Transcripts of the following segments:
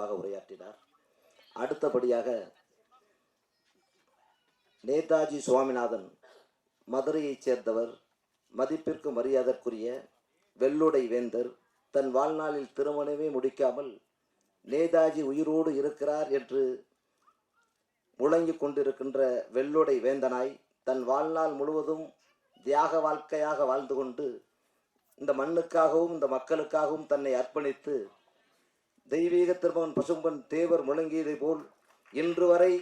சிறப்பாக உரையாற்றினார். அடுத்தபடியாக நேதாஜி சுவாமிநாதன் மதுரையைச் சேர்ந்தவர் மதிப்பிற்கு மரியாதைக்குரிய வெள்ளுடை வேந்தர் தன் வாழ்நாளில் திருமணமே முடிக்காமல் நேதாஜி உயிரோடு இருக்கிறார் என்று முழங்கிக் கொண்டிருக்கின்ற வெள்ளுடை வேந்தனாய் தன் வாழ்நாள் முழுவதும் தியாக வாழ்க்கையாக வாழ்ந்து கொண்டு இந்த மண்ணுக்காகவும் இந்த மக்களுக்காகவும் தன்னை அர்ப்பணித்து தெய்வீக திருமகன் பசும்பன் தேவர் முழங்கியதை போல் இன்று வரை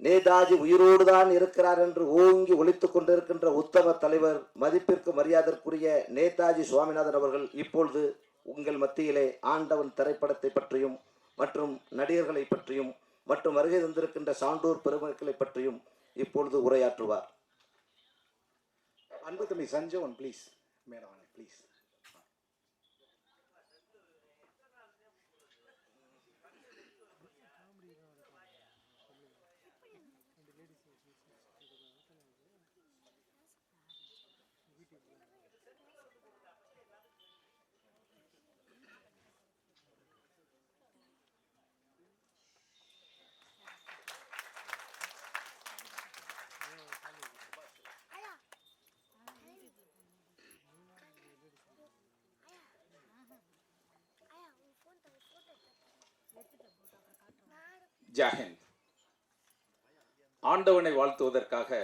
நேதாஜி உயிரோடு தான் இருக்கிறார் என்று ஓங்கி ஒழித்துக் கொண்டிருக்கின்ற உத்தம தலைவர் மதிப்பிற்கு மரியாதற்குரிய நேதாஜி சுவாமிநாதன் அவர்கள் இப்பொழுது உங்கள் மத்தியிலே ஆண்டவன் திரைப்படத்தை பற்றியும் மற்றும் நடிகர்களை பற்றியும் மற்றும் வருகை தந்திருக்கின்ற சான்றோர் பெருமக்களை பற்றியும் இப்பொழுது உரையாற்றுவார். அன்பு தம்பி சஞ்சவன் ப்ளீஸ் மேடம் ப்ளீஸ் ஜாஹிந்த் ஆண்டவனை வாழ்த்துவதற்காக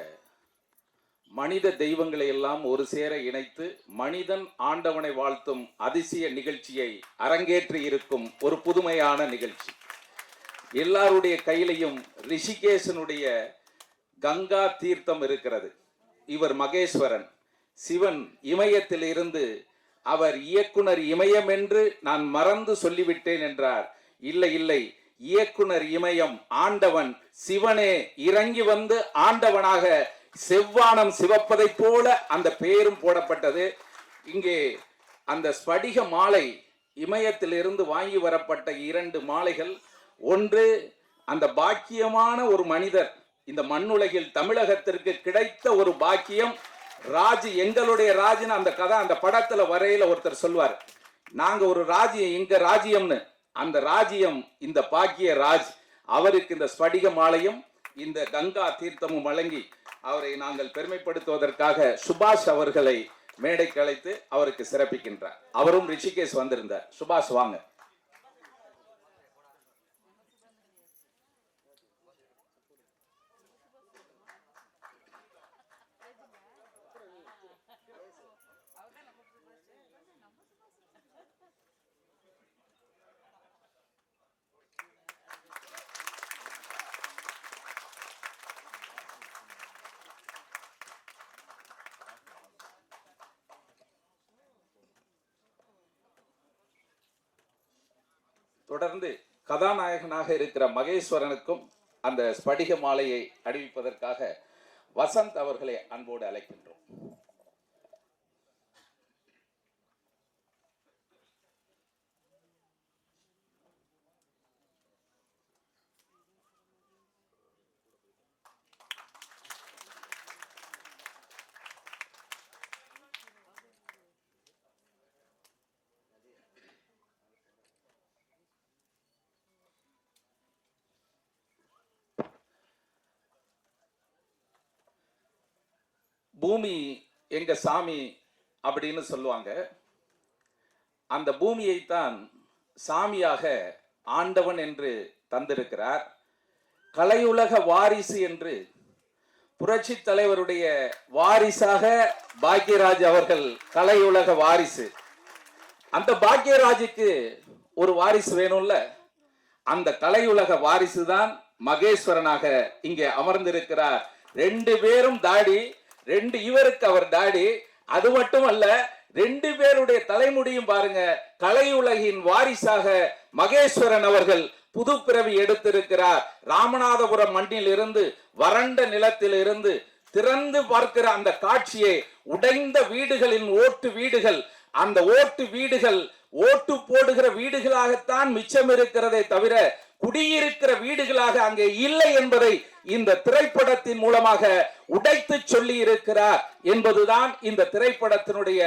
மனித தெய்வங்களை எல்லாம் ஒரு சேர இணைத்து மனிதன் ஆண்டவனை வாழ்த்தும் அதிசய நிகழ்ச்சியை அரங்கேற்றி இருக்கும் ஒரு புதுமையான நிகழ்ச்சி. எல்லாருடைய கையிலையும் ரிஷிகேசனுடைய கங்கா தீர்த்தம் இருக்கிறது. இவர் மகேஸ்வரன். சிவன் இமயத்தில் இருந்து அவர் இயக்குனர் இமயம் என்று நான் மறந்து சொல்லிவிட்டேன் என்றார். இல்லை இல்லை இயக்குனர் இமயம் ஆண்டவன் சிவனே இறங்கி வந்து ஆண்டவனாக செவ்வானம் சிவப்பதைப் போல அந்த பெயரும் போடப்பட்டது. இங்கே அந்த ஸ்படிக மாலை இமயத்திலிருந்து வாங்கி வரப்பட்ட இரண்டு மாலைகள். ஒன்று அந்த பாக்கியமான ஒரு மனிதர் இந்த மண்ணுலகில் தமிழகத்திற்கு கிடைத்த ஒரு பாக்கியம். ராஜ் எங்களுடைய ராஜ்னு அந்த கதை அந்த படத்துல வரையில ஒருத்தர் சொல்வார் நாங்க ஒரு ராஜ்யம் எங்க ராஜ்யம்னு. அந்த ராஜ்யம் இந்த பாக்கிய ராஜ் அவருக்கு இந்த ஸ்படிக மாலையும் இந்த கங்கா தீர்த்தமும் வழங்கி அவரை நாங்கள் பெருமைப்படுத்துவதற்காக சுபாஷ் அவர்களை மேடைக்கு அழைத்து அவருக்கு சிறப்பிக்கின்றார். அவரும் ரிஷிகேஷ் வந்திருந்தார். சுபாஷ் வாங்க. கதாநாயகனாக இருக்கிற மகேஸ்வரனுக்கும் அந்த ஸ்படிக மாலையை அணிவிப்பதற்காக வசந்த் அவர்களை அன்போடு அழைக்கின்றோம். பூமி எங்க சாமி அப்படின்னு சொல்லுவாங்க. அந்த பூமியைத்தான் சாமியாக ஆண்டவன் என்று தந்திருக்கிறார். கலையுலக வாரிசு என்று புரட்சி தலைவருடைய வாரிசாக பாக்யராஜ் அவர்கள் கலையுலக வாரிசு. அந்த பாக்யராஜுக்கு ஒரு வாரிசு வேணும்ல? அந்த கலையுலக வாரிசு தான் மகேஸ்வரனாக இங்கே அமர்ந்திருக்கிறார். ரெண்டு பேரும் தாடி ரெண்டு இவருக்கு அவர் தாடி. அது மட்டும் அல்ல ரெண்டு பேருடைய தலைமுடியும் பாருங்க கலையுலகின் வாரிசாக மகேஸ்வரன் அவர்கள் புது பிறவி எடுத்திருக்கிறார். ராமநாதபுரம் மண்ணில் இருந்து வறண்ட நிலத்தில் இருந்து திறந்து பார்க்கிற அந்த காட்சியை உடைந்த வீடுகளின் ஓட்டு வீடுகள் அந்த ஓட்டு வீடுகள் ஓட்டு போடுகிற வீடுகளாகத்தான் மிச்சம் இருக்கிறதே தவிர குடியிருக்கிற வீடுகளாக அங்கே இல்லை என்பதை இந்த திரைப்படத்தின் மூலமாக உடைத்து சொல்லி இருக்கிறார் என்பதுதான் இந்த திரைப்படத்தினுடைய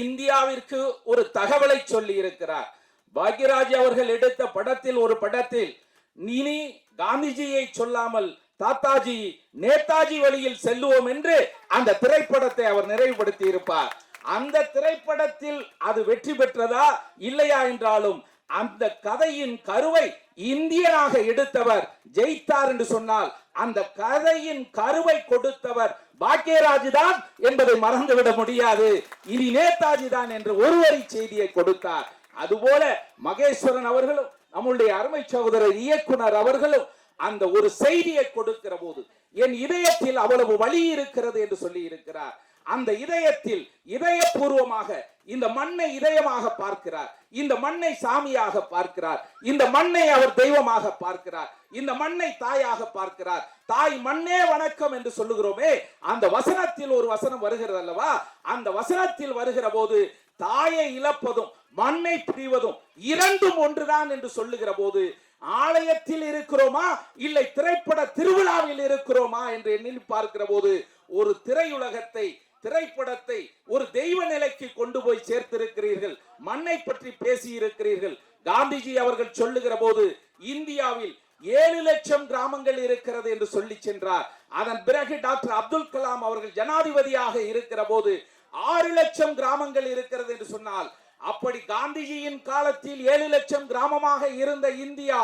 இந்தியாவிற்கு ஒரு தகவலை சொல்லி இருக்கிறார் பாக்யராஜ் அவர்கள் எடுத்த படத்தில் ஒரு படத்தில் இனி காந்திஜியை சொல்லாமல் தாத்தாஜி நேதாஜி வழியில் செல்லுவோம் என்று அந்த திரைப்படத்தை அவர் நிறைவுபடுத்தி இருப்பார் அந்த திரைப்படத்தில் அது வெற்றி பெற்றதா இல்லையா என்றாலும் அந்த கதையின் கருவை இந்தியனாக எடுத்தவர் ஜெயித்தார் என்று சொன்னால் அந்த கதையின் கருவை கொடுத்தவர் பாக்கியராஜ் தான் என்பதை மறந்துவிட முடியாது. இனி நேதாஜி தான் என்று ஒரு வரி செய்தியை கொடுத்தார். அதுபோல மகேஸ்வரன் அவர்களும் நம்முடைய அருமை சகோதரர் இயக்குனர் அவர்களும் அந்த ஒரு செய்தியை கொடுக்கிற போது என் இதயத்தில் அவ்வளவு வலி இருக்கிறது என்று சொல்லி இருக்கிறார் அந்த இதயத்தில் இதயபூர்வமாக இந்த மண்ணை இதயமாக பார்க்கிறார். இந்த மண்ணை சாமியாக பார்க்கிறார். இந்த மண்ணை அவர் தெய்வமாக பார்க்கிறார். இந்த மண்ணை தாயாக பார்க்கிறார். தாய் மண்ணே வணக்கம் என்று சொல்லுகிறோமே அந்த வசனத்தில் ஒரு வசனம் வருகிறது அல்லவா? அந்த வசனத்தில் வருகிற போது தாயை இழப்பதும் மண்ணை பிரிவதும் இரண்டும் ஒன்றுதான் என்று சொல்லுகிற போது ஆலயத்தில் இருக்கிறோமா? இல்லை திரைப்பட திருவிழாவில் இருக்கிறோமா? என்று எண்ணி பார்க்கிற போது ஒரு திரையுலகத்தை திரைப்படத்தை ஒரு தெய்வ நிலைக்கு கொண்டு போய் சேர்த்திருக்கிறீர்கள் மண்ணை பற்றி பேசி இருக்கிறீர்கள் காந்திஜி அவர்கள் சொல்லுகிற போது இந்தியாவில் ஏழு லட்சம் கிராமங்கள் இருக்கிறது என்று சொல்லி சென்றார். அதன் பிறகு டாக்டர் அப்துல் கலாம் அவர்கள் ஜனாதிபதியாக இருக்கிற போது ஆறு லட்சம் கிராமங்கள் இருக்கிறது என்று சொன்னால் அப்படி காந்திஜியின் காலத்தில் ஏழு லட்சம் கிராமமாக இருந்த இந்தியா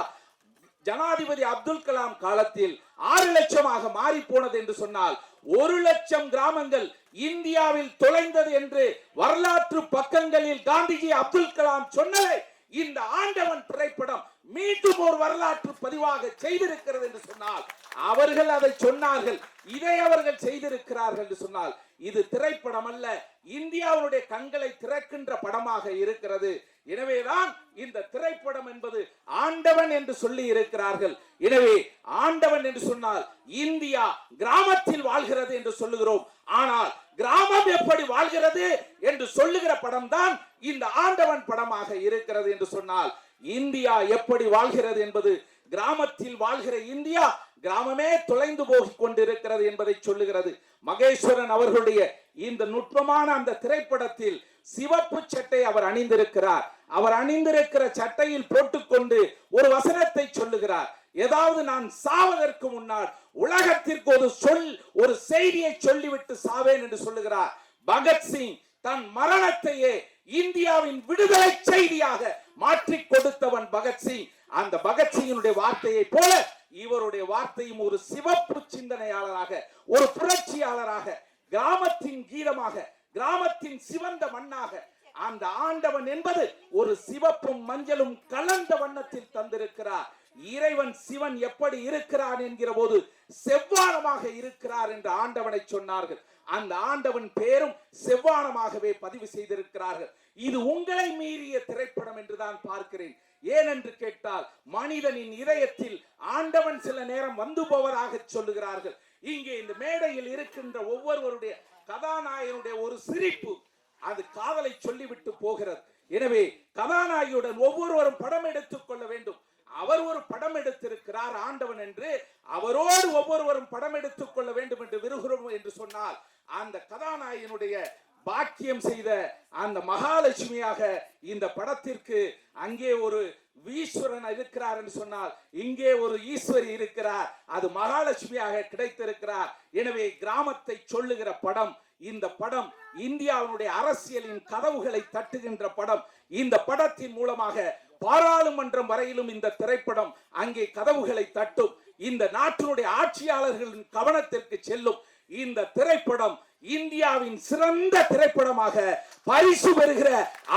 ஜனாதிபதி அப்துல் கலாம் காலத்தில் ஆறு லட்சமாக மாறி போனது என்று சொன்னால் ஒரு லட்சம் கிராமங்கள் இந்தியாவில் தொலைந்தது என்று வரலாற்று பக்கங்களில் காந்திஜி அப்துல் கலாம் சொன்னதை இந்த ஆண்டவன் திரைப்படம் மீண்டும் ஒரு வரலாற்று பதிவாக செய்திருக்கிறது என்று சொன்னால் அவர்கள் அதை சொன்னார்கள். இதை அவர்கள் செய்திருக்கிறார்கள் என்று சொன்னால் இது திரைப்படம் அல்ல இந்தியாவுடைய கண்களை திறக்கின்ற படமாக இருக்கிறது. எனவேதான் இந்த திரைப்படம் என்பது ஆண்டவன் என்று சொல்லி இருக்கிறார்கள். எனவே ஆண்டவன் என்று சொன்னால் இந்தியா கிராமத்தில் வாழ்கிறது என்று சொல்லுகிறோம். ஆனால் கிராமம் எப்படி வாழ்கிறது என்று சொல்லுகிற படம் தான் இந்த ஆண்டவன் படமாக இருக்கிறது என்று சொன்னால் இந்தியா எப்படி வாழ்கிறது என்பது கிராமத்தில் வாழ்கிற இந்தியா கிராமமே தொலைந்து போகிக் கொண்டிருக்கிறது என்பதை சொல்லுகிறது. மகேஸ்வரன் அவர்களுடைய இந்த நுட்பமான அந்த திரைப்படத்தில் சிவப்பு சட்டை அவர் அணிந்திருக்கிறார். அவர் அணிந்திருக்கிற சட்டையில் போட்டுக்கொண்டு ஒரு வசனத்தை சொல்லுகிறார். ஏதாவது நான் சாவதற்கு முன்னால் உலகத்திற்கு ஒரு சொல் ஒரு செய்தியை சொல்லிவிட்டு சாவேன் என்று சொல்லுகிறார். பகத்சிங் தன் மரணத்தையே இந்தியாவின் விடுதலை செய்தியாக மாற்றி கொடுத்தவன் பகத்சிங் அந்த பகத்சிங்கினுடைய வார்த்தையை போல இவருடைய வார்த்தையும் ஒரு சிவப்பு சிந்தனையாளராக ஒரு புரட்சியாளராக கிராமத்தின் கீதமாக கிராமத்தின் சிவந்த மண்ணாக அந்த ஆண்டவன் என்பது ஒரு சிவப்பும் மஞ்சளும் கலந்த வண்ணத்தில் தந்திருக்கிறார். இறைவன் சிவன் எப்படி இருக்கிறான் என்கிற போது செவ்வானமாக இருக்கிறார் என்று ஆண்டவனை சொன்னார்கள். அந்த ஆண்டவன் பேரும் செவ்வானமாகவே பதிவு செய்திருக்கிறார்கள். இது உங்களை மீறிய திரைப்படம் என்றுதான் பார்க்கிறேன். ஏனென்று கேட்டால் மனிதனின் இதயத்தில் ஆண்டவன் சில நேரம் வந்து போவதாக சொல்லுகிறார்கள். இங்கே இந்த மேடையில் இருக்கின்ற ஒவ்வொருவருடைய கதாநாயகனுடைய ஒரு சிரிப்பு அது காதலை சொல்லிவிட்டு போகிறது. எனவே கதாநாயகியுடன் ஒவ்வொருவரும் படம் எடுத்துக் கொள்ள வேண்டும். அவர் ஒரு படம் எடுத்திருக்கிறார் ஆண்டவன் என்று. அவரோடு ஒவ்வொருவரும் படம் எடுத்துக் கொள்ள வேண்டும் என்று விரும்புகிறோம் என்று சொன்னால் அந்த கதாநாயகனுடைய பாக்கியம் செய்த அந்த மகாலட்சுமியாக இந்த படத்திற்கு அங்கே ஒரு ஈஸ்வரன் இருக்கிறார் என்று சொன்னால் இங்கே ஒரு ஈஸ்வரி இருக்கிறார் அது மகாலட்சுமியாக கிடைத்திருக்கிறார். எனவே கிராமத்தை சொல்லுகிற படம் இந்த படம் இந்தியாவினுடைய அரசியலின் கதவுகளை தட்டுகின்ற படம். இந்த படத்தின் மூலமாக பாராளுமன்றம் வரையிலும் இந்த திரைப்படம் அங்கே கதவுகளை தட்டும். இந்த நாட்டினுடைய ஆட்சியாளர்களின் கவனத்திற்கு செல்லும். இந்த திரைப்படம் இந்தியாவின் சிறந்த திரைப்படமாக பரிசு பெறுகிற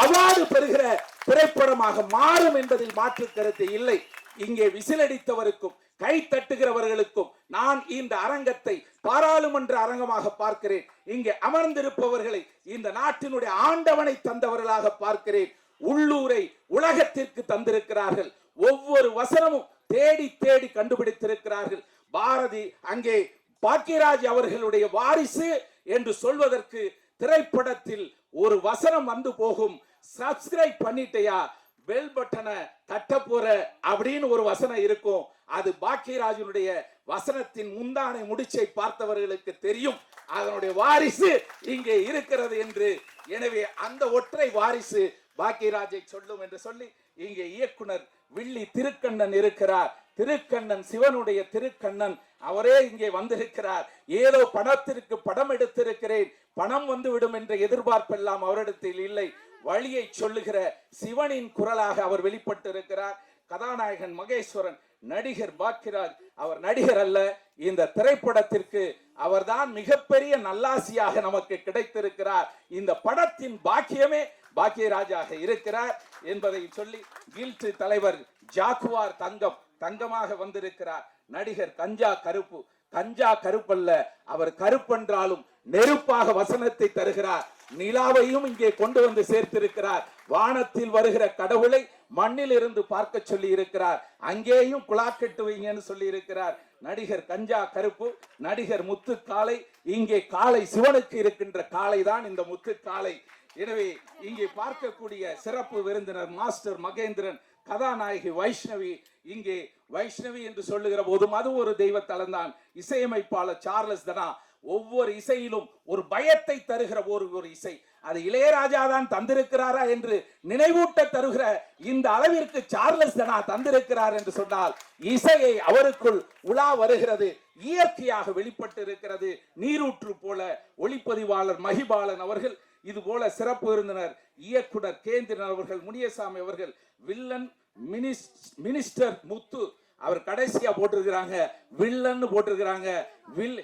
அவார்டு பெறுகிற திரைப்படமாக மாறும் என்பதில் மாற்று கருத்து இல்லை. இங்கே விசிலடித்தவருக்கும் கை தட்டுகிறவர்களுக்கும் நான் இந்த அரங்கத்தை பாராளுமன்ற அரங்கமாக பார்க்கிறேன். இங்கே அமர்ந்திருப்பவர்களை இந்த நாட்டினுடைய ஆண்டவனை தந்தவர்களாக பார்க்கிறேன். உள்ளூரை உலகத்திற்கு தந்திருக்கிறார்கள். ஒவ்வொரு வசனமும் தேடி தேடி கண்டுபிடித்திருக்கிறார்கள். பாரதி அங்கே பாக்கியராஜ் அவர்களுடைய வாரிசு என்று சொல்வதற்கு திரைப்படத்தில் ஒரு வசனம் வந்து போகும். சப்ஸ்கிரைப் பண்ணிட்டையா? பெல் பட்டனை தட்ட போற அப்படின்னு ஒரு வசனம் இருக்கும். அது பாக்கியராஜனுடைய வசனத்தின் முந்தானை முடிச்சை பார்த்தவர்களுக்கு தெரியும். அதனுடைய வாரிசு இங்கே இருக்கிறது என்று. எனவே அந்த ஒற்றை வாரிசு பாக்கியராஜை சொல்லும் என்று சொல்லி இங்கே இயக்குனர் வில்லி திருக்கண்ணன் இருக்கிறார். திருக்கண்ணன் சிவனுடைய திருக்கண்ணன். அவரே இங்கே வந்திருக்கிறார். ஏதோ பணத்திற்கு படம் எடுத்திருக்கிறேன். பணம் வந்துவிடும் என்ற எதிர்பார்ப்பெல்லாம் அவரிடத்தில் இல்லை. வழியை சொல்லுகிற சிவனின் குரலாக அவர் வெளிப்பட்டிருக்கிறார். கதாநாயகன் மகேஸ்வரன் நடிகர் பாக்கியராஜ். அவர் நடிகர் அல்ல. இந்த திரைப்படத்திற்கு அவர்தான் மிகப்பெரிய நல்லாசியாக நமக்கு கிடைத்திருக்கிறார். இந்த படத்தின் பாக்கியமே பாக்கியராஜாக இருக்கிறார் என்பதை சொல்லி கில்ட் தலைவர் ஜாக்குவார் தங்கம் தங்கமாக வந்திருக்கிறார். நடிகர் கஞ்சா கருப்பு. கஞ்சா கருப்பல்ல அவர் கருப்பென்றாலும் நெருப்பாக வசனத்தை தருகிறார். நிலாவையும் இங்கே கொண்டு வந்து சேர்த்திருக்கிறார். வானத்தில் வருகிற கடவுளை மண்ணில் இருந்து பார்க்க சொல்லி இருக்கிறார் அங்கேயும் குழாக்கெட்டு வைங்கன்னு சொல்லி இருக்கிறார் நடிகர் கஞ்சா கருப்பு நடிகர் முத்து காளை இங்கே காளை சிவனுக்கு இருக்கின்ற காளை தான் இந்த முத்து காளை எனவே இங்கே பார்க்கக்கூடிய சிறப்பு விருந்தினர் மாஸ்டர் மகேந்திரன் கதாநாயகி வைஷ்ணவி. இங்கே வைஷ்ணவி என்று சொல்லுகிற போதும் அது ஒரு தெய்வத்தலம் தான். இசையமைப்பாளர் சார்லஸ் தனா ஒவ்வொரு இசையிலும் ஒரு பயத்தை தருகிற ஒரு ஒரு இசை. அது இளையராஜா தான் தந்திருக்கிறாரா என்று நினைவூட்ட தருகிற இந்த அளவிற்கு சார்லஸ் தனா தந்திருக்கிறார் என்று சொன்னால் இசையை அவருக்குள் உலா வருகிறது இயற்கையாக வெளிப்பட்டு இருக்கிறது நீரூற்று போல ஒளிப்பதிவாளர் மகிபாலன் அவர்கள் இது போல சிறப்பு விருந்தினர் இயக்குனர் கேந்திரன் அவர்கள் முனியசாமி அவர்கள் வில்லன் மினிஸ் மினிஸ்டர் முத்து அவர் கடைசியா போட்டிருக்கிறாங்க. வில்லன்னு போட்டிருக்கிறாங்க. வில்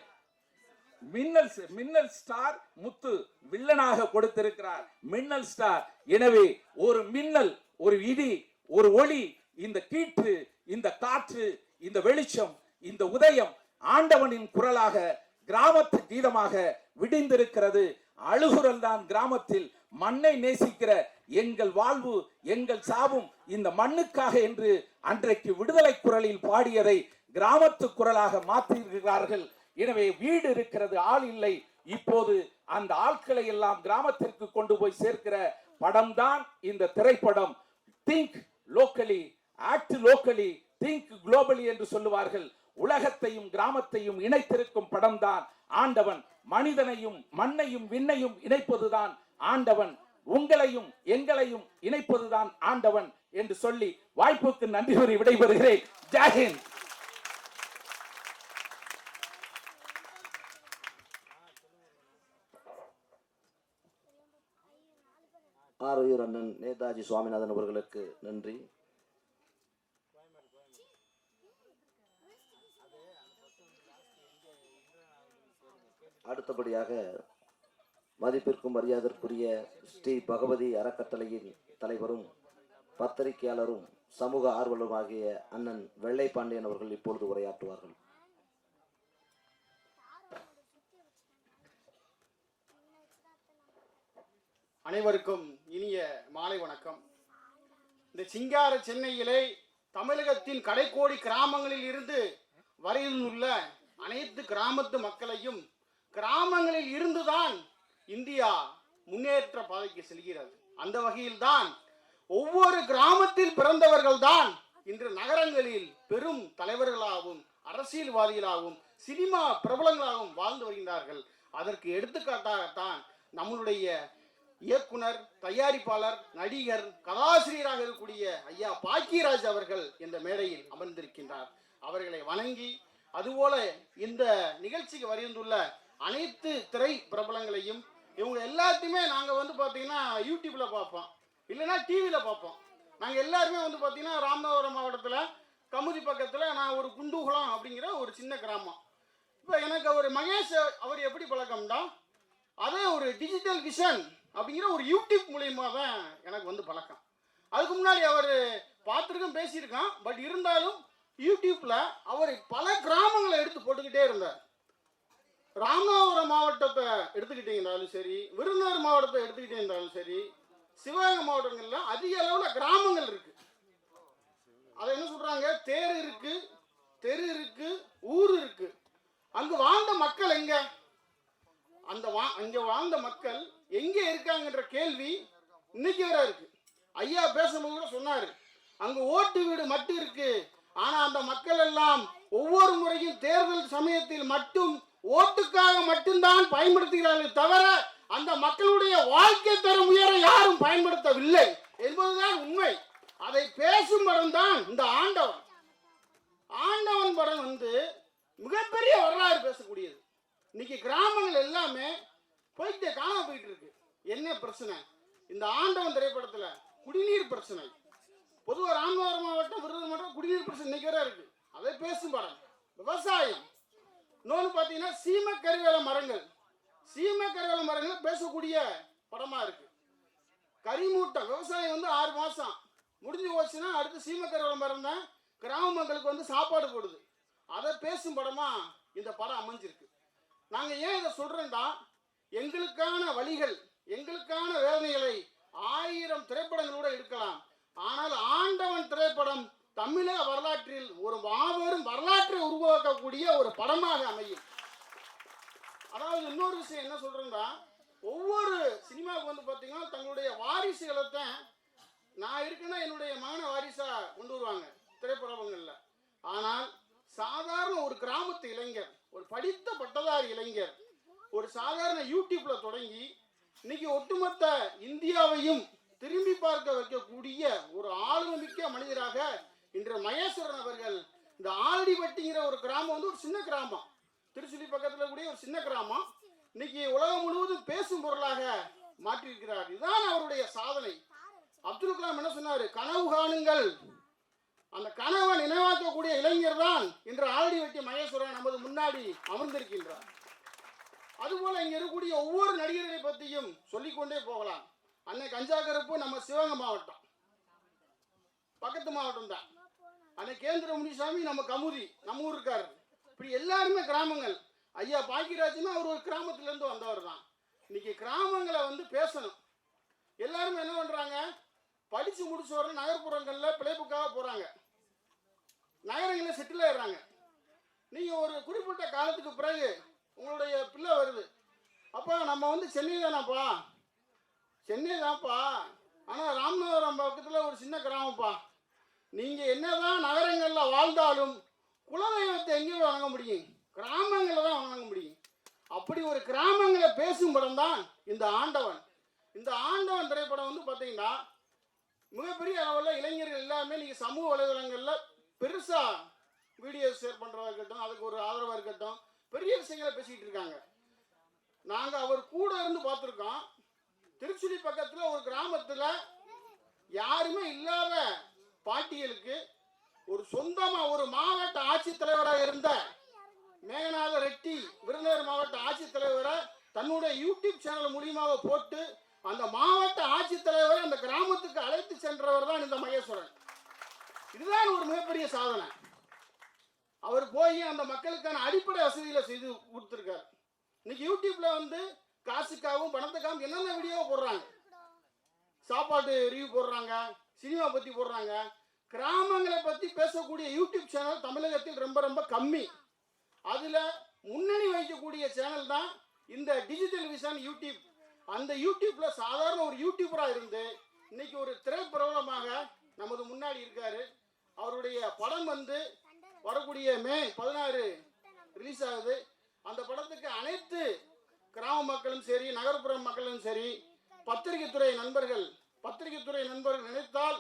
மின்னல் மின்னல் ஸ்டார் முத்து வில்லனாக கொடுத்திருக்கிறார். மின்னல் ஸ்டார். எனவே ஒரு மின்னல் ஒரு இடி ஒரு ஒளி இந்த கீற்று இந்த காற்று இந்த வெளிச்சம் இந்த உதயம் ஆண்டவனின் குரலாக கிராமத்து கீதமாக விடிந்திருக்கிறது. அழுகுரல் தான் கிராமத்தில் மண்ணை நேசிக்கிற எங்கள் வாழ்வு எங்கள் சாவும் இந்த மண்ணுக்காக என்று அன்றைக்கு விடுதலை குரலில் பாடியதை கிராமத்து குரலாக மாற்றியிருக்கிறார்கள் எனவே வீடு இருக்கிறது ஆள் இல்லை. இப்போது அந்த ஆட்களை எல்லாம் கிராமத்திற்கு கொண்டு போய் சேர்க்கிற படம் தான் இந்த திரைப்படம். Think locally act locally think globally என்று சொல்லுவார்கள். உலகத்தையும் கிராமத்தையும் இணைத்திருக்கும் படம் தான் ஆண்டவன் மனிதனையும் மண்ணையும் விண்ணையும் இணைப்பதுதான் ஆண்டவன். உங்களையும் எங்களையும் இணைப்பதுதான் ஆண்டவன் என்று சொல்லி வாய்ப்புக்கு நன்றி கூறி விடைபெறுகிறேன். ஜாகின் ஆரோயூர் அண்ணன் நேதாஜி சுவாமிநாதன் அவர்களுக்கு நன்றி. அடுத்தபடியாக மதிப்பிற்கும் மரியாதற்குரிய ஸ்ரீ பகவதி அறக்கட்டளையின் தலைவரும் பத்திரிகையாளரும் சமூக ஆர்வலருமாகிய அண்ணன் வெள்ளை பாண்டியன் அவர்கள் இப்பொழுது உரையாற்றுவார்கள். அனைவருக்கும் இனிய மாலை வணக்கம். இந்த சிங்கார சென்னையிலே தமிழகத்தின் கடைக்கோடி கிராமங்களில் இருந்து வரையில் உள்ள அனைத்து கிராமத்து மக்களையும் கிராமங்களில் இருந்துதான் இந்தியா முன்னேற்ற பாதைக்கு செல்கிறது. அந்த வகையில்தான் ஒவ்வொரு கிராமத்தில் பிறந்தவர்கள் தான் இன்று நகரங்களில் பெரும் தலைவர்களாகவும் அரசியல்வாதிகளாகவும் சினிமா பிரபலங்களாகவும் வாழ்ந்து வருகின்றார்கள். அதற்கு எடுத்துக்காட்டாகத்தான் நம்மளுடைய இயக்குனர் தயாரிப்பாளர் நடிகர் கதாசிரியராக இருக்கக்கூடிய ஐயா பாக்கியராஜ் அவர்கள் இந்த மேடையில் அமர்ந்திருக்கின்றார். அவர்களை வணங்கி அதுபோல இந்த நிகழ்ச்சிக்கு வரைந்துள்ள அனைத்து திரை பிரபலங்களையும் இவங்க எல்லாத்தையுமே நாங்கள் வந்து பார்த்தீங்கன்னா யூடியூப்பில் பார்ப்போம். இல்லைன்னா டிவியில் பார்ப்போம். நாங்கள் எல்லாருமே வந்து பார்த்தீங்கன்னா ராமநாதபுரம் மாவட்டத்தில் கமுதி பக்கத்தில் நான் ஒரு குண்டூகுளம் அப்படிங்கிற ஒரு சின்ன கிராமம். இப்போ எனக்கு அவர் மகேஷ் அவர் எப்படி பழக்கம்டா அதே ஒரு டிஜிட்டல் விஷன் அப்படிங்கிற ஒரு யூடியூப் மூலியமாக தான் எனக்கு வந்து பழக்கம். அதுக்கு முன்னாடி அவர் பார்த்துருக்கும் பேசியிருக்கான். பட் இருந்தாலும் யூடியூப்பில் அவர் பல கிராமங்களை எடுத்து போட்டுக்கிட்டே இருந்தார். ராமநாதபுரம் மாவட்டத்தை எடுத்துக்கிட்டீங்கன்னாலும் சரி விருதுநகர் மாவட்டத்தை எடுத்துக்கிட்டே இருந்தாலும் சரி சிவகங்கை மாவட்டங்கள்ல அதிக அளவில் கிராமங்கள் இருக்கு. அதை என்ன சொல்றாங்க? தேர் இருக்கு தெரு இருக்கு ஊர் இருக்கு. அங்கு வாழ்ந்த மக்கள் எங்க? அந்த வா அங்க வாழ்ந்த மக்கள் எங்க இருக்காங்கன்ற கேள்வி இன்னைக்கு வரை இருக்கு. ஐயா பேசும்போது கூட சொன்னாரு அங்க ஓட்டு வீடு மட்டும் இருக்கு. ஆனா அந்த மக்கள் எல்லாம் ஒவ்வொரு முறையும் தேர்தல் சமயத்தில் மட்டும் ஓட்டுக்காக மட்டும்தான் பயன்படுத்துகிறார்கள் தவிர அந்த மக்களுடைய வாழ்க்கை தரம் உயர யாரும் பயன்படுத்தவில்லை என்பதுதான் உண்மை. அதை பேசும் படம் தான் இந்த ஆண்டவன். ஆண்டவன் படம் வந்து மிகப்பெரிய வரலாறு பேசக்கூடியது. இன்னைக்கு கிராமங்கள் எல்லாமே போயிட்டு காணாம போயிட்டு இருக்கு. என்ன பிரச்சனை? இந்த ஆண்டவன் திரைப்படத்துல குடிநீர் பிரச்சனை. பொதுவாக ராமநாதபுரம் மாவட்டம் விருதுநகர் மாவட்டம் குடிநீர் பிரச்சனை இன்னைக்கு வரை இருக்கு. அதை பேசும் படம் விவசாயம். இன்னொன்று பார்த்தீங்கன்னா சீம கருவேல மரங்கள். சீம கருவேல மரங்கள் பேசக்கூடிய படமாக இருக்கு. கரிமூட்டம் விவசாயம் வந்து ஆறு மாதம் முடிஞ்சு போச்சுன்னா அடுத்து சீம கருவேல மரம் தான் கிராம மக்களுக்கு வந்து சாப்பாடு போடுது. அதை பேசும் படமாக இந்த படம் அமைஞ்சிருக்கு. நாங்கள் ஏன் இதை சொல்றோம்டா எங்களுக்கான வழிகள் எங்களுக்கான வேதனைகளை ஆயிரம் திரைப்படங்களோட எடுக்கலாம். ஆனால் ஆண்டவன் திரைப்படம் தமிழக வரலாற்றில் ஒரு மாபெரும் வரலாற்றை உருவாக்கக்கூடிய ஒரு படமாக அமையும். அதாவது இன்னொரு விஷயம் என்ன சொல்றேன்னா ஒவ்வொரு சினிமாவுக்கு வந்து பார்த்தீங்கன்னா தங்களுடைய வாரிசுகளை தான் நான் இருக்கேன்னா என்னுடைய மகன வாரிசா கொண்டு வருவாங்க திரைப்படங்கள்ல. ஆனால் சாதாரண ஒரு கிராமத்து இளைஞர் ஒரு படித்த பட்டதாரி இளைஞர் ஒரு சாதாரண யூடியூப்ல தொடங்கி இன்னைக்கு ஒட்டுமொத்த இந்தியாவையும் திரும்பி பார்க்க வைக்கக்கூடிய ஒரு ஆளுமிக்க மனிதராக இன்று மகேஸ்வரன் அவர்கள் இந்த ஆல்டிபட்டிங்கிற ஒரு கிராமம் வந்து ஒரு சின்ன கிராமம். திருச்சுழி பக்கத்தில் கூடிய ஒரு சின்ன கிராமம். இன்னைக்கு உலகம் முழுவதும் பேசும் பொருளாக மாற்றியிருக்கிறார். இதுதான் அவருடைய சாதனை. அப்துல் கலாம் என்ன சொன்னார்? கனவு காணுங்கள். அந்த கனவை நினைவாக்கக்கூடிய இளைஞர் தான் இன்று ஆல்டி வெட்டி மகேஸ்வரன் நமது முன்னாடி அமர்ந்திருக்கின்றார். அதுபோல இங்க இருக்கக்கூடிய ஒவ்வொரு நடிகர்களை பற்றியும் சொல்லிக்கொண்டே போகலாம். அன்னை கஞ்சாக்கருப்பு நம்ம சிவகங்கை மாவட்டம். பக்கத்து மாவட்டம் தான். அன்னை கேந்திர முனிசாமி நம்ம கமுதி நம்ம ஊர் இருக்கார் இப்படி எல்லாருமே கிராமங்கள். ஐயா பாக்கியராஜ்னா அவர் ஒரு கிராமத்துலேருந்து வந்தவர் தான். இன்னைக்கு கிராமங்களை வந்து பேசணும். எல்லாருமே என்ன பண்ணுறாங்க படித்து முடிச்சு வர நகர்ப்புறங்களில் பிழைப்புக்காக போகிறாங்க நகரங்களில் செட்டில் ஆயிடுறாங்க. நீங்கள் ஒரு குறிப்பிட்ட காலத்துக்கு பிறகு உங்களுடைய பிள்ளை வருது. அப்பா நம்ம வந்து சென்னை தானப்பா? சென்னை தான்ப்பா. ஆனால் ராமநாதபுரம் பக்கத்தில் ஒரு சின்ன கிராமப்பா நீங்கள் என்னதான் நகரங்களில் வாழ்ந்தாலும் குலதெய்வத்தை எங்கே வணங்க முடியும். கிராமங்களில் தான் வணங்க முடியும். அப்படி ஒரு கிராமங்களை பேசும் படம் தான் இந்த ஆண்டவன். இந்த ஆண்டவன் திரைப்படம் வந்து பார்த்தீங்கன்னா மிகப்பெரிய அளவில் இளைஞர்கள் எல்லாமே நீங்கள் சமூக வலைதளங்களில் பெருசாக வீடியோ ஷேர் பண்ணுறதா இருக்கட்டும் அதுக்கு ஒரு ஆதரவாக இருக்கட்டும் பெரிய விஷயங்களை பேசிக்கிட்டு இருக்காங்க. நாங்கள் அவர் கூட இருந்து பார்த்துருக்கோம் திருச்சுழி பக்கத்தில் ஒரு கிராமத்தில் யாருமே இல்லாத பாட்டிகளுக்கு ஒரு சொந்தமாக ஒரு மாவட்ட ஆட்சித்தலைவராக இருந்த மேகநாத ரெட்டி விருதுநகர் மாவட்ட ஆட்சித்தலைவரை தன்னுடைய யூடியூப் சேனல் மூலியமாக போட்டு அந்த மாவட்ட ஆட்சித்தலைவரை அந்த கிராமத்துக்கு அழைத்து சென்றவர் தான் இந்த மகேஸ்வரன். இதுதான் ஒரு மிகப்பெரிய சாதனை. அவர் போய் அந்த மக்களுக்கான அடிப்படை வசதிகளை செய்து கொடுத்துருக்காரு. இன்னைக்கு யூடியூப்ல வந்து காசுக்காகவும் பணத்துக்காகவும் என்னென்ன வீடியோ போடுறாங்க. சாப்பாட்டு ரிவ்யூ போடுறாங்க சினிமா பத்தி போடுறாங்க. கிராமங்களை பத்தி பேசக்கூடிய யூடியூப் சேனல் தமிழகத்தில் ரொம்ப ரொம்ப கம்மி. அதுல முன்னணி வகிக்கக்கூடிய சேனல் தான் இந்த டிஜிட்டல் விஷன் யூடியூப். அந்த யூடியூப்ல சாதாரண ஒரு யூடியூபரா இருந்து இன்னைக்கு ஒரு திரைப்பிரபலமாக நமது முன்னாடி இருக்காரு. அவருடைய படம் வந்து வரக்கூடிய மே பதினாறு ரிலீஸ் ஆகுது. அந்த படத்துக்கு அனைத்து கிராம மக்களும் சரி நகர்ப்புற மக்களும் சரி பத்திரிகைத்துறை நண்பர்கள் பத்திரிகைத்துறை நண்பர்கள் நினைத்தால்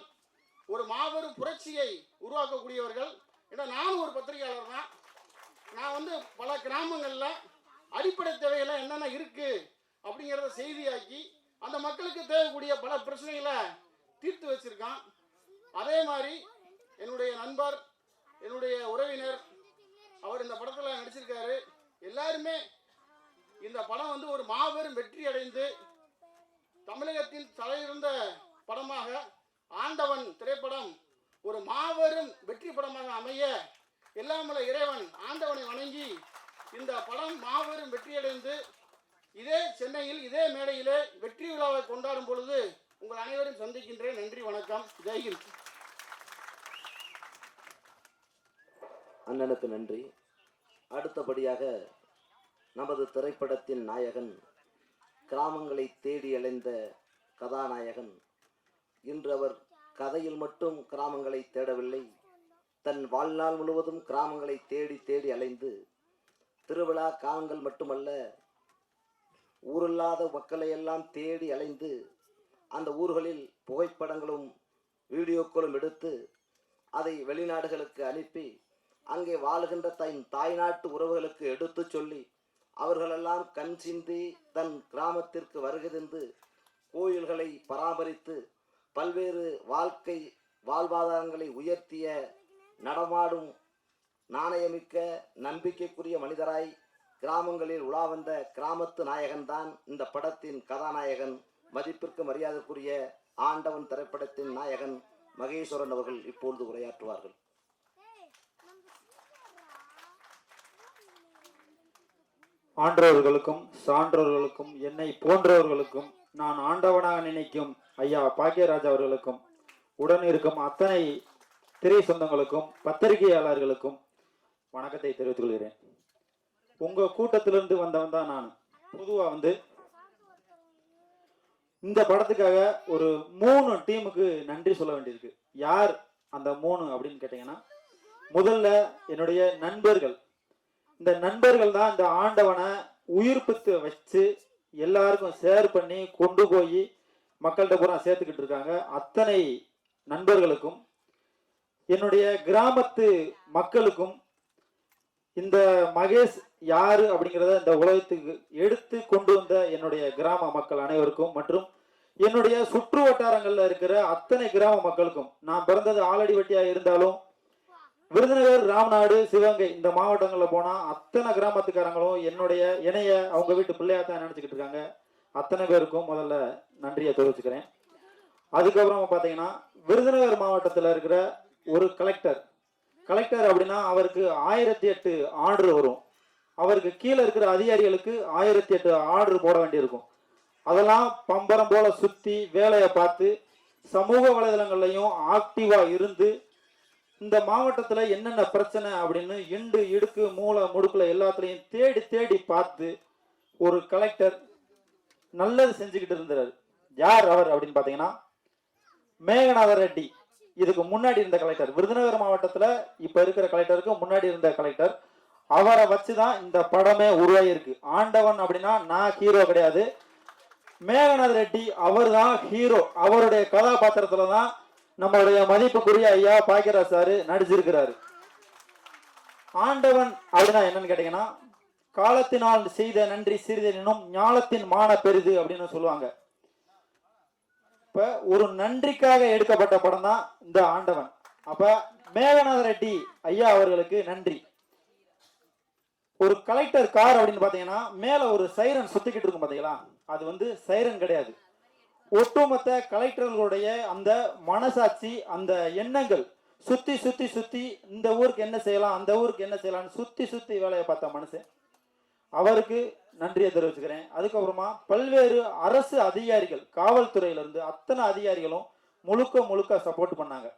ஒரு மாபெரும் புரட்சியை உருவாக்கக்கூடியவர்கள். ஏன்னா நானும் ஒரு பத்திரிகையாளர் தான் நான் வந்து பல கிராமங்களில் அடிப்படை தேவைகளை என்னென்ன இருக்குது அப்படிங்கிறத செய்தியாக்கி அந்த மக்களுக்கு தேவைக்கூடிய பல பிரச்சனைகளை தீர்த்து வச்சிருக்கான். அதே மாதிரி என்னுடைய நண்பர் என்னுடைய உறவினர் அவர் இந்த படத்தில் நடிச்சிருக்காரு. எல்லாருமே இந்த படம் வந்து ஒரு மாபெரும் வெற்றி அடைந்து தமிழகத்தின் தலையிருந்த படமாக ஆண்டவன் திரைப்படம் ஒரு மாபெரும் வெற்றி படமாக அமைய எல்லாமல இறைவன் ஆண்டவனை வணங்கி இந்த படம் மாபெரும் வெற்றியடைந்து இதே சென்னையில் இதே மேடையிலே வெற்றி விழாவை கொண்டாடும் பொழுது உங்கள் அனைவரும் சந்திக்கின்றேன். நன்றி வணக்கம். ஜெய்ஹிந்த் அண்ணனுக்கு நன்றி. அடுத்தபடியாக நமது திரைப்படத்தின் நாயகன் கிராமங்களை தேடி அலைந்த கதாநாயகன் இன்று அவர் கதையில் மட்டும் கிராமங்களை தேடவில்லை. தன் வாழ்நாள் முழுவதும் கிராமங்களை தேடி தேடி அலைந்து திருவிழா காலங்கள் மட்டுமல்ல ஊரில்லாத மக்களை எல்லாம் தேடி அலைந்து அந்த ஊர்களில் புகைப்படங்களும் வீடியோக்களும் எடுத்து அதை வெளிநாடுகளுக்கு அனுப்பி அங்கே வாழுகின்ற தன் தாய்நாட்டு உறவுகளுக்கு எடுத்துச் சொல்லி அவர்களெல்லாம் கண் சிந்தி தன் கிராமத்திற்கு வருகை தந்து கோயில்களை பராமரித்து பல்வேறு வாழ்க்கை வாழ்வாதாரங்களை உயர்த்திய நடமாடும் நாணயமிக்க நம்பிக்கைக்குரிய மனிதராய் கிராமங்களில் உலா வந்த கிராமத்து நாயகன்தான் இந்த படத்தின் கதாநாயகன். மதிப்பிற்கு மரியாதைக்குரிய ஆண்டவன் திரைப்படத்தின் நாயகன் மகேஸ்வரன் அவர்கள் இப்பொழுது உரையாற்றுவார்கள். ஆன்றோர்களுக்கும் சான்றோர்களுக்கும் என்னை போன்றவர்களுக்கும் நான் ஆண்டவனாக நினைக்கும் ஐயா பாக்கியராஜ் அவர்களுக்கும் உடன் இருக்கும் அத்தனை திரை சொந்தங்களுக்கும் பத்திரிகையாளர்களுக்கும் வணக்கத்தை தெரிவித்துக் கொள்கிறேன். உங்க கூட்டத்திலிருந்து வந்தவன் தான் நான். பொதுவா வந்து இந்த படத்துக்காக ஒரு மூணு டீமுக்கு நன்றி சொல்ல வேண்டியிருக்கு. யார் அந்த மூணு அப்படின்னு கேட்டீங்கன்னா முதல்ல என்னுடைய நண்பர்கள் இந்த நண்பர்கள் தான் இந்த ஆண்டவனை உயிர்ப்பித்து வச்சு எல்லாருக்கும் ஷேர் பண்ணி கொண்டு போய் மக்கள்கிட்ட பூரா சேர்த்துக்கிட்டு இருக்காங்க. அத்தனை நண்பர்களுக்கும் என்னுடைய கிராமத்து மக்களுக்கும் இந்த மகேஷ் யாரு அப்படிங்கிறத இந்த உலகத்துக்கு எடுத்து கொண்டு வந்த என்னுடைய கிராம மக்கள் அனைவருக்கும் மற்றும் என்னுடைய சுற்று வட்டாரங்களில் இருக்கிற அத்தனை கிராம மக்களுக்கும் நான் பிறந்தது ஆலடி வட்டியாக இருந்தாலும் விருதுநகர் ராம்நாடு சிவகங்கை இந்த மாவட்டங்களில் போனால் அத்தனை கிராமத்துக்காரங்களும் என்னுடைய இணைய அவங்க வீட்டு பிள்ளையா தான் நினச்சிக்கிட்டு இருக்காங்க. அத்தனை பேருக்கும் முதல்ல நன்றியை தெரிவிச்சுக்கிறேன். அதுக்கப்புறம் பார்த்தீங்கன்னா விருதுநகர் மாவட்டத்தில் இருக்கிற ஒரு கலெக்டர் கலெக்டர் அப்படின்னா அவருக்கு ஆயிரத்தி எட்டு ஆர்டர் வரும். அவருக்கு கீழே இருக்கிற அதிகாரிகளுக்கு ஆயிரத்தி எட்டு ஆர்டர் போட வேண்டியிருக்கும். அதெல்லாம் பம்பரம் போல சுற்றி வேலையை பார்த்து சமூக வலைதளங்கள்லையும் ஆக்டிவாக இருந்து இந்த மாவட்டத்துல என்னென்ன பிரச்சனை அப்படின்னு இண்டு இடுக்கு மூளை முடுக்குல எல்லாத்துலயும் தேடி தேடி பார்த்து ஒரு கலெக்டர் நல்லது செஞ்சுக்கிட்டு இருந்தார். யார் அவர் அப்படின்னு பாத்தீங்கன்னா மேகநாத ரெட்டி. இதுக்கு முன்னாடி இருந்த கலெக்டர். விருதுநகர் மாவட்டத்துல இப்ப இருக்கிற கலெக்டருக்கு முன்னாடி இருந்த கலெக்டர். அவரை வச்சுதான் இந்த படமே உருவாகியிருக்கு ஆண்டவன் அப்படின்னா நான் ஹீரோ கிடையாது. மேகநாத ரெட்டி அவர் தான் ஹீரோ அவருடைய கதாபாத்திரத்துல தான் நம்மளுடைய மதிப்புக்குரிய ஐயா பாக்கியராஜ் சாரு நடிச்சிருக்கிறாரு. ஆண்டவன் அப்படின்னா என்னன்னு கேட்டீங்கன்னா காலத்தினால் செய்த நன்றி சிறிதெனும் ஞானத்தின் மான பெரிது அப்படின்னு சொல்லுவாங்க. இப்ப ஒரு நன்றிக்காக எடுக்கப்பட்ட படம் தான் இந்த ஆண்டவன். அப்ப மேகநாத ரெட்டி ஐயா அவர்களுக்கு நன்றி. ஒரு கலெக்டர் கார் அப்படின்னு பாத்தீங்கன்னா மேல ஒரு சைரன் சுத்திக்கிட்டு இருக்கும் பாத்தீங்களா அது வந்து சைரன் கிடையாது. ஒட்டுமொத்த கலெக்டர்களுடைய அந்த மனசாட்சி அந்த எண்ணங்கள் சுத்தி சுத்தி சுத்தி இந்த ஊருக்கு என்ன செய்யலாம் அந்த ஊருக்கு என்ன செய்யலாம்னு சுத்தி சுத்தி வேலையை பார்த்த மனுஷன். அவருக்கு நன்றியை தெரிவிச்சுக்கிறேன். அதுக்கப்புறமா பல்வேறு அரசு அதிகாரிகள் காவல்துறையில இருந்து அத்தனை அதிகாரிகளும் முழுக்க முழுக்க சப்போர்ட் பண்ணாங்க.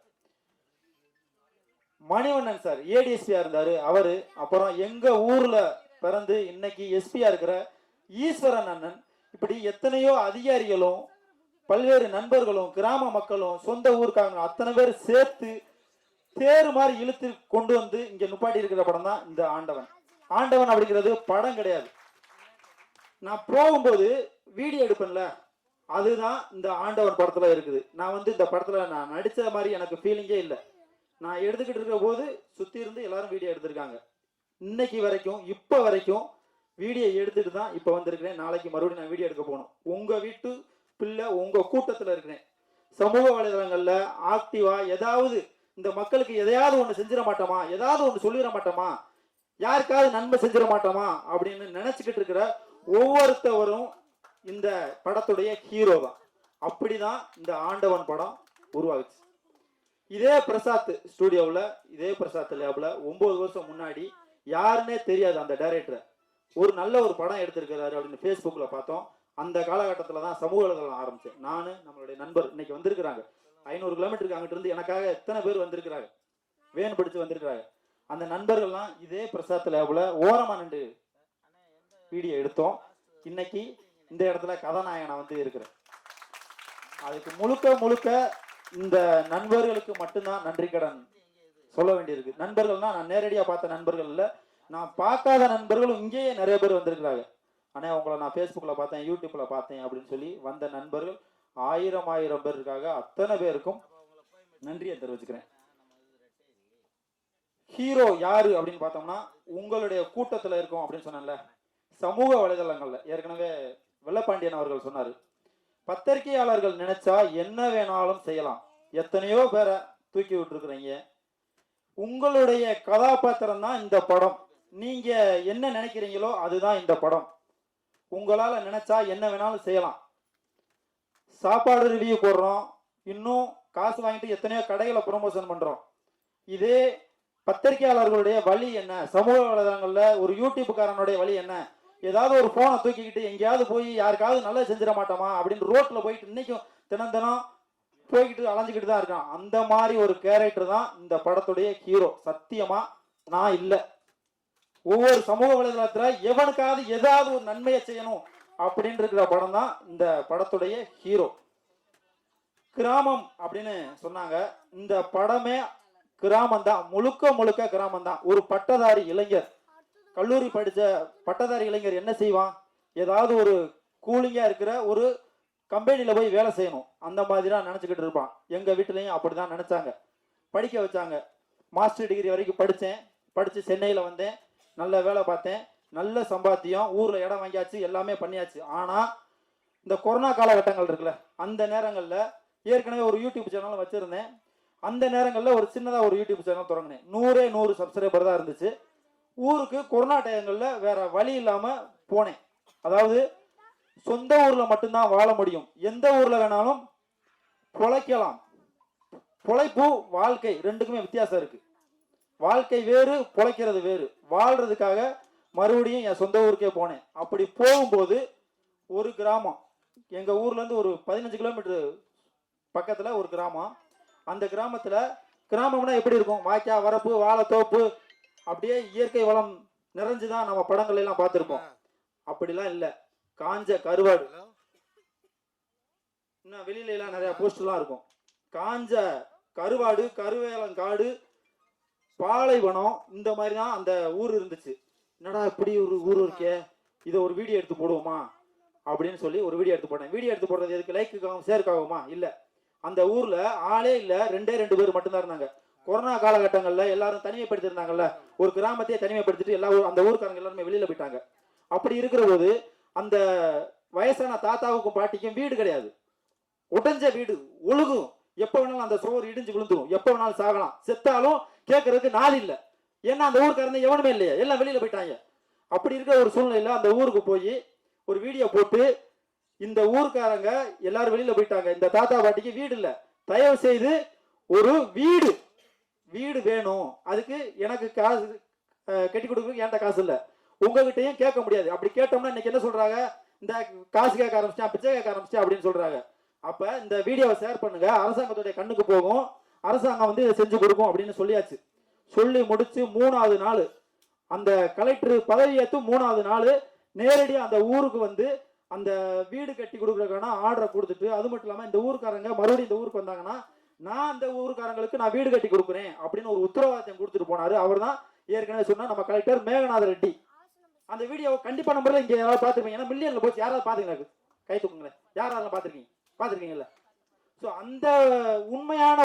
மணிவண்ணன் சார் ஏடிஎஸ்பியா இருந்தாரு. அவரு அப்புறம் எங்க ஊர்ல பிறந்து இன்னைக்கு எஸ்பியா இருக்கிற ஈஸ்வரன் அண்ணன். இப்படி எத்தனையோ அதிகாரிகளும் பல்வேறு நண்பர்களும் கிராம மக்களும் சொந்த ஊருக்காரங்க அத்தனை பேர் சேர்த்து தேர் மாதிரி இழுத்து கொண்டு வந்து இங்க நுப்பாட்டி இருக்கிற படம் தான் இந்த ஆண்டவன். ஆண்டவன் அப்படிங்கிறது படம் கிடையாது. நான் போகும்போது வீடியோ எடுப்பேன்ல அதுதான் இந்த ஆண்டவன் படத்துல இருக்குது. நான் வந்து இந்த படத்துல நான் நடிச்ச மாதிரி எனக்கு ஃபீலிங்கே இல்லை. நான் எடுத்துக்கிட்டு இருக்கிற போது சுத்தி இருந்து எல்லாரும் வீடியோ எடுத்திருக்காங்க. இன்னைக்கு வரைக்கும் இப்போ வரைக்கும் வீடியோ எடுத்துட்டு தான் இப்போ வந்திருக்கிறேன். நாளைக்கு மறுபடியும் நான் வீடியோ எடுக்க போகணும். உங்கள் வீட்டு பிள்ளை உங்க கூட்டத்துல இருக்கிறேன். சமூக வலைதளங்கள்ல ஆக்டிவா ஏதாவது இந்த மக்களுக்கு எதையாவது ஒண்ணு செஞ்சிட மாட்டோமா? ஏதாவது ஒண்ணு சொல்லிட மாட்டோமா? யாருக்காவது நன்மை செஞ்சிட மாட்டோமா? அப்படின்னு நினைச்சுக்கிட்டு இருக்கிற ஒவ்வொருத்தவரும் இந்த படத்துடைய ஹீரோ தான். அப்படிதான் இந்த ஆண்டவன் படம் உருவாகுச்சு. இதே பிரசாத் ஸ்டுடியோவில் இதே பிரசாத் லேபில் ஒம்பது வருஷம் முன்னாடி யாருன்னே தெரியாது அந்த டைரக்டரை ஒரு நல்ல ஒரு படம் எடுத்திருக்கிறாரு அப்படின்னு ஃபேஸ்புக்கில் பார்த்தோம். அந்த காலகட்டத்தில் தான் சமூக வலைதளம் ஆரம்பிச்சேன் நான் நம்மளுடைய நண்பர் இன்னைக்கு வந்திருக்கிறாங்க. ஐநூறு கிலோமீட்டருக்கு அங்கிட்டு இருந்து எனக்காக எத்தனை பேர் வந்திருக்கிறாங்க? வேன் பிடிச்சு வந்திருக்கிறாங்க. அந்த நண்பர்கள்லாம் இதே பிரசாத் லேப்ல ஓரமாக நின்று வீடியோ எடுத்தோம். இன்னைக்கு இந்த இடத்துல கதாநாயகனா வந்து இருக்கிறேன். அதுக்கு முழுக்க முழுக்க இந்த நண்பர்களுக்கு மட்டும்தான் நன்றி கடன் சொல்ல வேண்டியிருக்கு. நண்பர்கள்னா நான் நேரடியாக பார்த்த நண்பர்கள் இல்லை. நான் பார்க்காத நண்பர்களும் இங்கேயே நிறைய பேர் வந்திருக்கிறாங்க. ஆனால் உங்களை நான் ஃபேஸ்புக்கில் பார்த்தேன் யூடியூப்பில் பார்த்தேன் அப்படின்னு சொல்லி வந்த நண்பர்கள் ஆயிரம் ஆயிரம் பேர் இருக்காங்க. அத்தனை பேருக்கும் நன்றியை தெரிவிச்சுக்கிறேன். ஹீரோ யாரு அப்படின்னு பார்த்தோம்னா உங்களுடைய கூட்டத்தில் இருக்கும் அப்படின்னு சொன்னேன்ல. சமூக வலைதளங்களில். ஏற்கனவே வெள்ளப்பாண்டியன் அவர்கள் சொன்னார். பத்திரிகையாளர்கள் நினைச்சா என்ன வேணாலும் செய்யலாம். எத்தனையோ பேரை தூக்கி விட்டுருக்குறீங்க. உங்களுடைய கதாபாத்திரம் தான் இந்த படம். நீங்க என்ன நினைக்கிறீங்களோ அதுதான் இந்த படம். உங்களால் நினைச்சா என்ன வேணாலும் செய்யலாம். சாப்பாடு ரிவ்யூ போடுறோம். இன்னும் காசு வாங்கிட்டு எத்தனையோ கடைகளை ப்ரொமோஷன் பண்ணுறோம் இதே பத்திரிகையாளர்களுடைய வழி என்ன? சமூக வலைதளங்களில் ஒரு யூடியூப்காரனுடைய வழி என்ன? ஏதாவது ஒரு ஃபோனை தூக்கிக்கிட்டு எங்கேயாவது போய் யாருக்காவது நல்லது செஞ்சிட மாட்டோமா? அப்படின்னு ரோட்டில் போயிட்டு இன்னைக்கும் தினம் தினம் போய்கிட்டு அலைஞ்சிக்கிட்டு தான் இருக்கான். அந்த மாதிரி ஒரு கேரக்டர் தான் இந்த படத்துடைய ஹீரோ சத்தியமாக நான் இல்லை. ஒவ்வொரு சமூக வலைதளத்துல எவனுக்காவது ஏதாவது ஒரு நன்மையை செய்யணும் அப்படின்னு இருக்கிற படம் தான் இந்த படத்துடைய ஹீரோ. கிராமம் அப்படின்னு சொன்னாங்க. இந்த படமே கிராமம் தான் முழுக்க முழுக்க கிராமம் தான் ஒரு பட்டதாரி இளைஞர். கல்லூரி படித்த பட்டதாரி இளைஞர் என்ன செய்வான்? ஏதாவது ஒரு கூலிங்காக இருக்கிற ஒரு கம்பெனியில் போய் வேலை செய்யணும். அந்த மாதிரி தான் நினச்சிக்கிட்டு இருப்பான். எங்கள் வீட்லேயும் அப்படி தான் நினச்சாங்க. படிக்க வச்சாங்க. மாஸ்டர் டிகிரி வரைக்கும் படித்தேன் படித்து சென்னையில் வந்தேன். நல்ல வேலை பார்த்தேன். நல்ல சம்பாத்தியம் ஊரில் இடம் வாங்கியாச்சு எல்லாமே பண்ணியாச்சு. ஆனால் இந்த கொரோனா காலகட்டங்கள் இருக்குல்ல அந்த நேரங்களில் ஏற்கனவே ஒரு யூடியூப் சேனல் வச்சுருந்தேன். அந்த நேரங்களில் ஒரு சின்னதாக ஒரு யூடியூப் சேனல் தொடங்கினேன். நூறே நூறு சப்ஸ்கிரைபர் தான் இருந்துச்சு. ஊருக்கு கொரோனா டயங்களில் வேற வழி இல்லாமல் போனேன். அதாவது சொந்த ஊரில் மட்டும்தான் வாழ முடியும். எந்த ஊரில் வேணாலும் பொழைக்கலாம். பொழைப்பு வாழ்க்கை ரெண்டுக்குமே வித்தியாசம் இருக்குது வாழ்க்கை வேறு பொழைக்கிறது வேறு. வாழ்றதுக்காக மறுபடியும் என் சொந்த ஊருக்கே போனேன். அப்படி போகும்போது ஒரு கிராமம் எங்க ஊர்ல இருந்து ஒரு பதினஞ்சு கிலோமீட்டர் பக்கத்துல ஒரு கிராமம். அந்த கிராமத்துல கிராமம்னா எப்படி இருக்கும்? வாய்க்கா வரப்பு வாழைத்தோப்பு அப்படியே இயற்கை வளம் நிறைஞ்சுதான் நம்ம படங்கள் எல்லாம் பார்த்துருப்போம். அப்படிலாம் இல்லை. காஞ்ச கருவாடு. இன்னும் வெளியில எல்லாம் நிறைய போஸ்டர்லாம் இருக்கும். காஞ்ச கருவாடு கருவேலங்காடு பாலைவனம் இந்த மாதிரி தான் அந்த ஊர் இருந்துச்சு. என்னடா இப்படி ஒரு ஊர் இருக்கே? இதை ஒரு வீடியோ எடுத்து போடுவோமா? அப்படின்னு சொல்லி ஒரு வீடியோ எடுத்து போட்டேன். வீடியோ எடுத்து போடுறது எதுக்கு? லைக்குக்காகவும் ஷேருக்காகுமா இல்லை. அந்த ஊரில் ஆளே இல்லை. ரெண்டே ரெண்டு பேர் மட்டும்தான் இருந்தாங்க. கொரோனா காலகட்டங்களில் எல்லாரும் தனிமைப்படுத்திருந்தாங்கல்ல ஒரு கிராமத்தையே தனிமைப்படுத்திட்டு எல்லா ஊர் அந்த ஊருக்காரங்க எல்லாருமே வெளியில் போயிட்டாங்க. அப்படி இருக்கிற போது அந்த வயசான தாத்தாவுக்கும் பாட்டிக்கும் வீடு கிடையாது. உடைஞ்ச வீடு ஒழுகும். எப்போ வேணாலும் அந்த சோறு இடிஞ்சு விழுந்துடும் எப்போ வேணாலும் சாகலாம். செத்தாலும் கேட்கறதுக்கு நாள் இல்லை. ஏன்னா அந்த ஊருக்காரங்க எவனுமே இல்லையா. எல்லாம் வெளியில் போயிட்டாங்க. அப்படி இருக்கிற ஒரு சூழ்நிலையில் அந்த ஊருக்கு போய் ஒரு வீடியோ போட்டு இந்த ஊருக்காரங்க எல்லாரும் வெளியில் போயிட்டாங்க. இந்த தாத்தா பாட்டிக்கு வீடு இல்லை. தயவு செய்து ஒரு வீடு வீடு வேணும். அதுக்கு எனக்கு காசு கட்டி கொடுக்குறதுக்கு என்கிட்ட காசு இல்லை. உங்ககிட்டயும் கேட்க முடியாது. அப்படி கேட்டோம்னா இன்னைக்கு என்ன சொல்றாங்க? இந்த காசு கேட்க ஆரம்பிச்சா பிச்சை கேட்க ஆரம்பிச்சா அப்படின்னு சொல்றாங்க. அப்ப இந்த வீடியோவை ஷேர் பண்ணுங்க. அரசாங்கத்துடைய கண்ணுக்கு போகும். அரசாங்கம் வந்து இதை செஞ்சு கொடுக்கும் அப்படின்னு சொல்லியாச்சு. சொல்லி முடிச்சு மூணாவது நாள் அந்த கலெக்டர் பதவியேற்று மூணாவது நாள் நேரடியாக அந்த ஊருக்கு வந்து அந்த வீடு கட்டி கொடுக்குறதுக்கான ஆர்டரை கொடுத்துட்டு அது மட்டும் இல்லாமல் இந்த ஊருக்காரங்க மறுபடியும் இந்த ஊருக்கு வந்தாங்கன்னா நான் அந்த ஊருக்காரங்களுக்கு நான் வீடு கட்டி கொடுக்குறேன் அப்படின்னு ஒரு உத்தரவாதத்தை கொடுத்துட்டு போனாரு. அவர் தான் ஏற்கனவே சொன்னால் நம்ம கலெக்டர் மேகநாத ரெட்டி. அந்த வீடியோ கண்டிப்பாக நம்பரில் இங்கே யாராவது பார்த்துருப்பீங்க? ஏன்னா மில்லியனில் போச்சு யாராவது பார்த்துக்கலாம் கை தூக்குங்களேன். யாராவது பார்த்துருக்கீங்க? பார்த்துருக்கீங்கல்ல? ஸோ அந்த உண்மையான